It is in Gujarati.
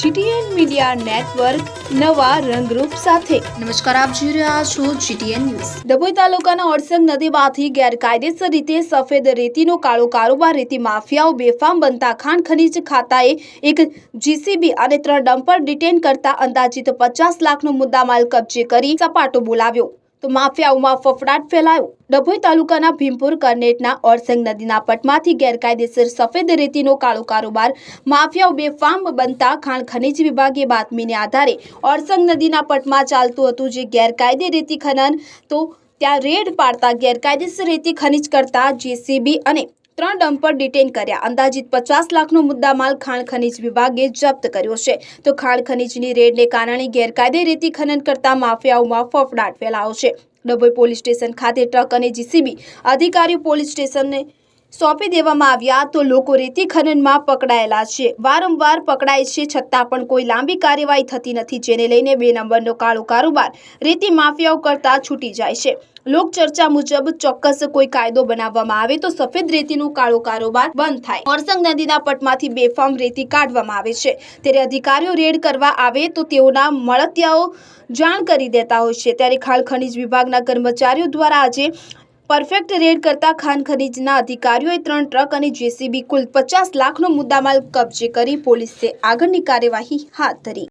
જીટીએન મીડિયા નેટવર્ક નવા રંગરૂપ સાથે. નમસ્કાર આપ જોઈ રહ્યા છો જીટીએન ન્યૂઝ. ડભોઈ તાલુકાના ઓરસંગ નદીમાંથી ગેરકાયદેસર રીતે સફેદ રેતીનો કાળો કારોબાર રેતી માફિયાઓ બેફામ બનતા ખાણ ખનીજ ખાતાએ એક જીસીબી અને ત્રણ ડમ્પર ડિટેન કરતા અંદાજિત પચાસ લાખનો મુદ્દામાલ કબજે કરી સપાટો બોલાવ્યો. તો માફિયાઓમાં ફફડાટ ફેલાયો. ડભોઈ તાલુકાના ભીમપુર કરનેટના ઓરસંગ નદીના પટમાંથી ગેરકાયદેસર સફેદ રેતીનો કાળો કારોબાર માફિયાઓ બેફામ બનતા ખાણ ખનીજ વિભાગે બાતમીને આધારે ઓરસંગ નદીના પટમાં ચાલતું હતું જે ગેરકાયદે રેતી ખનન, તો ત્યાં રેડ પાડતા ગેરકાયદેસર રેતી ખનીજ કરતા જેસીબી અને ત્રણ ડમ્પર ડિટેન કર્યા. અંદાજિત પચાસ લાખનો મુદ્દામાલ ખાણ ખનીજ વિભાગે જપ્ત કર્યો છે. તો ખાણ ખનીજની રેડને કારણે ગેરકાયદે રેતી ખનન કરતા માફિયાઓમાં ફફડાટ ફેલાયો છે. ડભોઈ પોલીસ સ્ટેશન ખાતે ટ્રક અને જીસીબી અધિકારીઓ પોલીસ સ્ટેશનને સોંપી દેવામાં આવ્યા તો લોકો રેતી ખનનમાં પકડાયેલા છે. વારંવાર પકડાય છે છતાં પણ કોઈ લાંબી કાર્યવાહી થતી નથી, જેને લઈને બે નંબરનો કાળો કારોબાર રેતી માફિયાઓ કરતા છૂટી જાય છે. લોકચર્ચા મુજબ ચોક્કસ કોઈ કાયદો બનાવવામાં આવે તો સફેદ રેતીનું કાળો કારોબાર બંધ થાય. ઓરસંગ નદીના પટમાંથી બેફામ રેતી કાઢવામાં આવે છે. ત્યારે અધિકારીઓ રેડ કરવા આવે તો તેઓના મળતિયાઓ જાણ કરી દેતા હોય છે. ત્યારે ખાણ ખનીજ વિભાગના કર્મચારીઓ દ્વારા આજે પરફેક્ટ રેડ કરતા ખાન ખનીજના અધિકારીઓએ ત્રણ ટ્રક અને જેસીબી કુલ પચાસ લાખનો મુદ્દામાલ કબજે કરી પોલીસે આગળની કાર્યવાહી હાથ ધરી.